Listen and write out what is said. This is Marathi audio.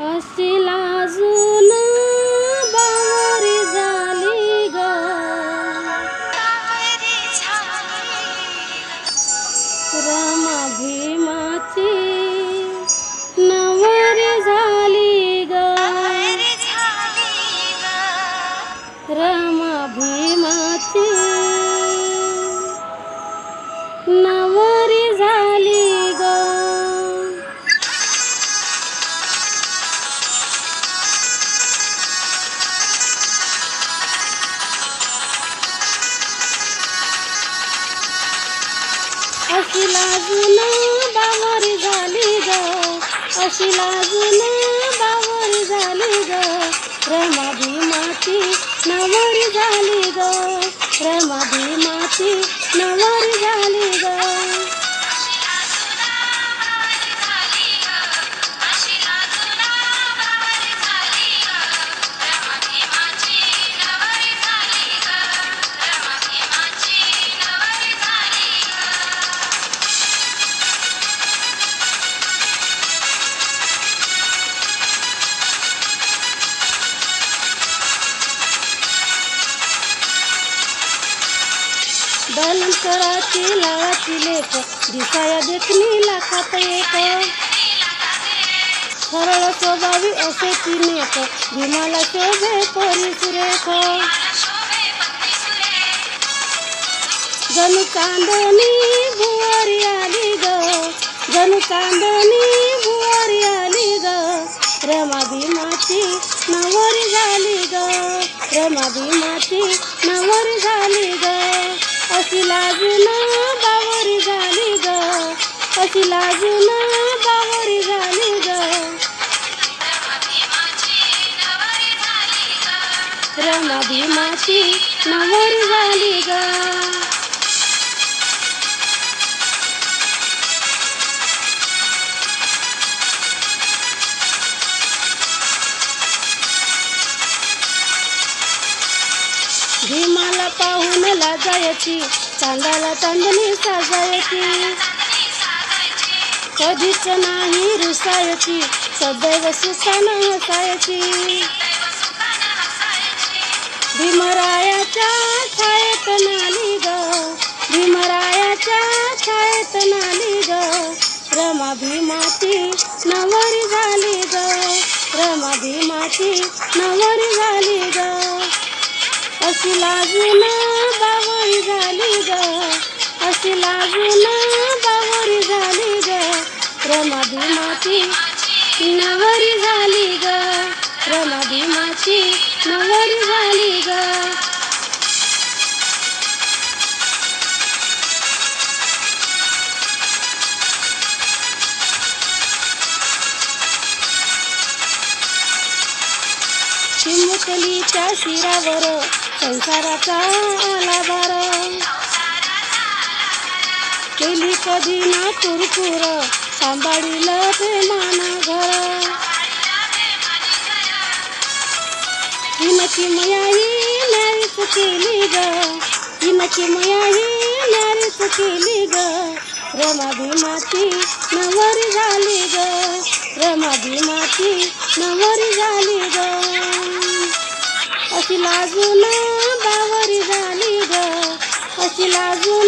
अशी लाजून बावरी झाली ग। रमा भीमाची नवरी झाली ग। रमा भीमाची अशी लाजून बावरी झाली ग. अशी लाजून बावरी झाली ग. रमा भीमाची नवरी झाली ग. रमा भीमाची कराची लाळाची लेख दिसाया देखणी लाखात एक. सरळ स्वभावी असे ती नेक भीमाला शोभे परी सुरेख. जणू कांदणी भुवारी आली ग जणू कांदणी भुवारी आली ग. रमा भीमाची नवरी झाली ग रमा भीमाची नवरी झाली ग. तिला जुना बावरी झाली ग. रमा भीमाची नवरी झाली ग. भीमाला पाहून लाजायची चांदाला चांदणी साजायची. कधीच नाही रुसायची सदैव सुखानं हसायची. भीमरायाच्या छायेत नाली ग भीमरायाच्या छायेत नाली ग. रमा भीमाची नवरी झाली ग रमा भीमाची नवरी झाली ग. अशी लाजून बावरी झाली ग अशी लाजून रमा भीमाची नवरी झाली ग. रमा भीमाची नवरी झाली ग. चिमुकलीच्या शिरावर संसाराचा आला बार केली कधी ना कुरकुर सांभाळीलं प्रेमान घर. हिनची मयाही नारीच केली ग. हिनची मयाही नारीच केली ग. रमा भीमाची नवरी झाली ग. रमा भीमाची नवरी झाली ग. अशी लाजून बावरी झाली ग. अशी लाजून